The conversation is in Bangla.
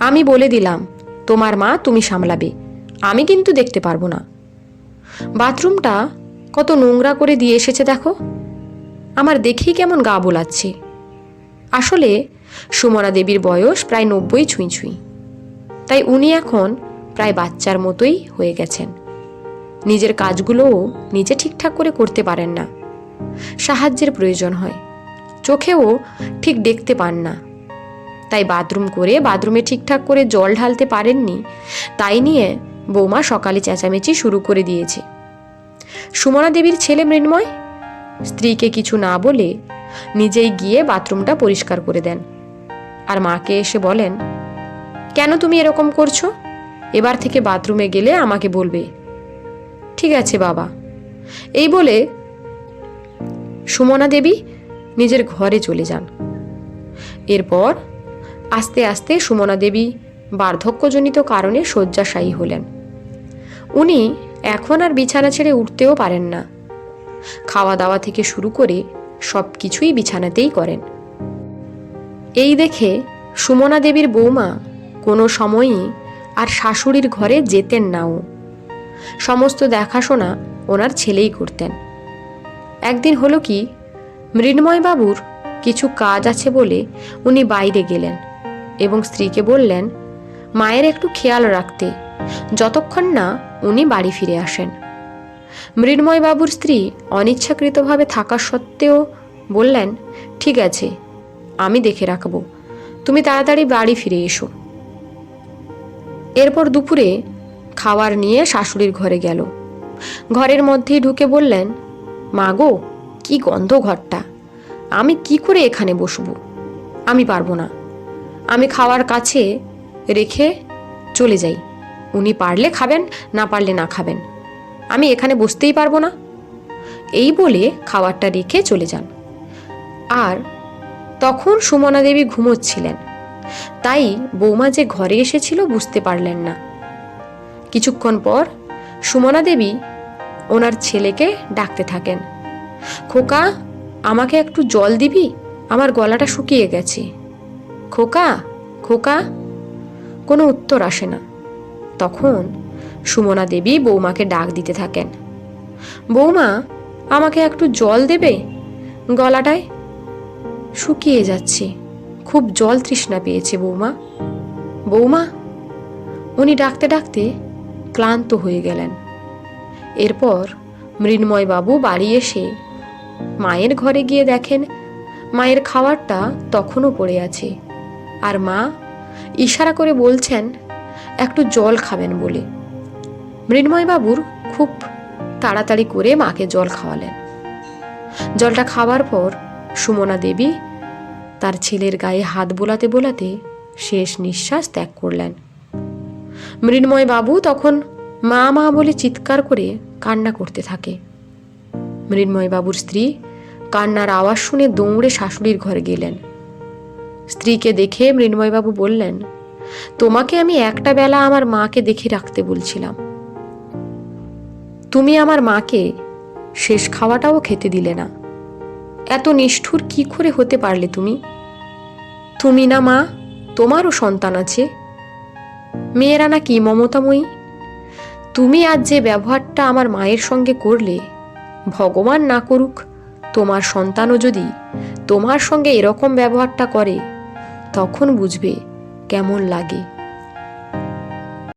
আমি বলে দিলাম, তোমার মা তুমি সামলাবে, আমি কিন্তু দেখতে পারব না। বাথরুমটা কত নোংরা করে দিয়ে এসেছে দেখো। আমার দেখেই কেমন গা বোলাচ্ছে। আসলে সুমনা দেবীর বয়স প্রায় নব্বই ছুঁই ছুঁই। তাই উনি এখন প্রায় বাচ্চার মতোই হয়ে গেছেন। নিজের কাজগুলোও নিজে ঠিকঠাক করে করতে পারেন না। সাহায্যের প্রয়োজন হয়। চোখেও ঠিক দেখতে পান না। তাই বাথরুম করে বাথরুমে ঠিকঠাক করে জল ঢালতে পারেননি। তাই নিয়ে বৌমা সকালে চেঁচামেচি শুরু করে দিয়েছে। সুমনা দেবীর ছেলে মৃন্ময়? স্ত্রীকে কিছু না বলে নিজেই গিয়ে বাথরুমটা পরিষ্কার করে দেন। আর মাকে এসে বলেন, কেন তুমি এরকম করছ? এবার থেকে বাথরুমে গেলে আমাকে বলবে। ঠিক আছে বাবা। এই বলে সুমনা দেবী নিজের ঘরে চলে যান। এরপর আস্তে আস্তে সুমনা দেবী বার্ধক্যজনিত কারণে শয্যাশায়ী হলেন। উনি এখন আর বিছানা ছেড়ে উঠতেও পারেন না। খাওয়া দাওয়া থেকে শুরু করে সব কিছুই বিছানাতেই করেন। এই দেখে সুমনা দেবীর বৌমা কোনো সময়ই আর শাশুড়ির ঘরে যেতেন নাও। সমস্ত দেখাশোনা ওনার ছেলেই করতেন। একদিন হলো কি মৃন্ময় বাবুর কিছু কাজ আছে বলে উনি বাইরে গেলেন। এবং স্ত্রীকে বললেন, মায়ের একটু খেয়াল রাখতে। যতক্ষণ না উনি বাড়ি ফিরে আসেন। মৃন্ময় বাবুর স্ত্রী অনিচ্ছাকৃতভাবে থাকা সত্ত্বেও বললেন, ঠিক আছে, আমি দেখে রাখব। তুমি তাড়াতাড়ি বাড়ি ফিরে এসো। এরপর দুপুরে খাবার নিয়ে শাশুড়ির ঘরে গেল। ঘরের মধ্যেই ঢুকে বললেন, মা গো, কি গন্ধ ঘরটা। আমি কি করে এখানে বসবো? আমি পারব না। আমি খাওয়ার কাছে রেখে চলে যাই। উনি পারলে খাবেন, না পারলে না খাবেন। আমি এখানে বসতেই পারব না। এই বলে খাবারটা রেখে চলে যান। আর তখন সুমনা দেবী ঘুমোচ্ছিলেন। তাই বৌমা যে ঘরে এসেছিল বুঝতে পারলেন না। কিছুক্ষণ পর সুমনা দেবী ওনার ছেলেকে ডাকতে থাকেন। খোকা, আমাকে একটু জল দিবি? আমার গলাটা শুকিয়ে গেছে। খোকা খোকা। কোনো উত্তর আসে না। তখন সুমনা দেবী বৌমাকে ডাক দিতে থাকেন। বৌমা, আমাকে একটু জল দেবে? গলাটায় শুকিয়ে যাচ্ছে। খুব জল তৃষ্ণা পেয়েছে বৌমা। বৌমা, উনি ডাকতে ডাকতে ক্লান্ত হয়ে গেলেন। এরপর মৃন্ময় বাবু বাড়ি এসে মায়ের ঘরে গিয়ে দেখেন, মায়ের খাবারটা তখনও পড়ে আছে। আর মা ইশারা করে বলছেন, একটু জল খাবেন বলে। মৃন্ময় বাবুর খুব তাড়াতাড়ি করে মাকে জল খাওয়ালেন। জলটা খাওয়ার পর সুমনা দেবী তার ছেলের গায়ে হাত বোলাতে বোলাতে শেষ নিঃশ্বাস ত্যাগ করলেন। মৃন্ময় বাবু তখন মা মা বলে চিৎকার করে কান্না করতে থাকে। মৃন্ময় বাবুর স্ত্রী কান্নার আওয়াজ শুনে দৌড়ে শাশুড়ির ঘরে গেলেন। স্ত্রীকে দেখে মৃন্ময়বাবু বললেন, তোমাকে আমি একটা বেলা আমার মাকে দেখে রাখতে বলছিলাম। তুমি আমার মাকে শেষ খাওয়াটাও খেতে দিলে না। এত নিষ্ঠুর কি করে হতে পারলে তুমি? তুমি না মা, তোমারও সন্তান আছে। মেয়েরা নাকি মমতাময়ী। তুমি আজ যে ব্যবহারটা আমার মায়ের সঙ্গে করলে, ভগবান না করুক, তোমার সন্তানও যদি তোমার সঙ্গে এরকম ব্যবহারটা করে তখন বুঝবে কেমন লাগে।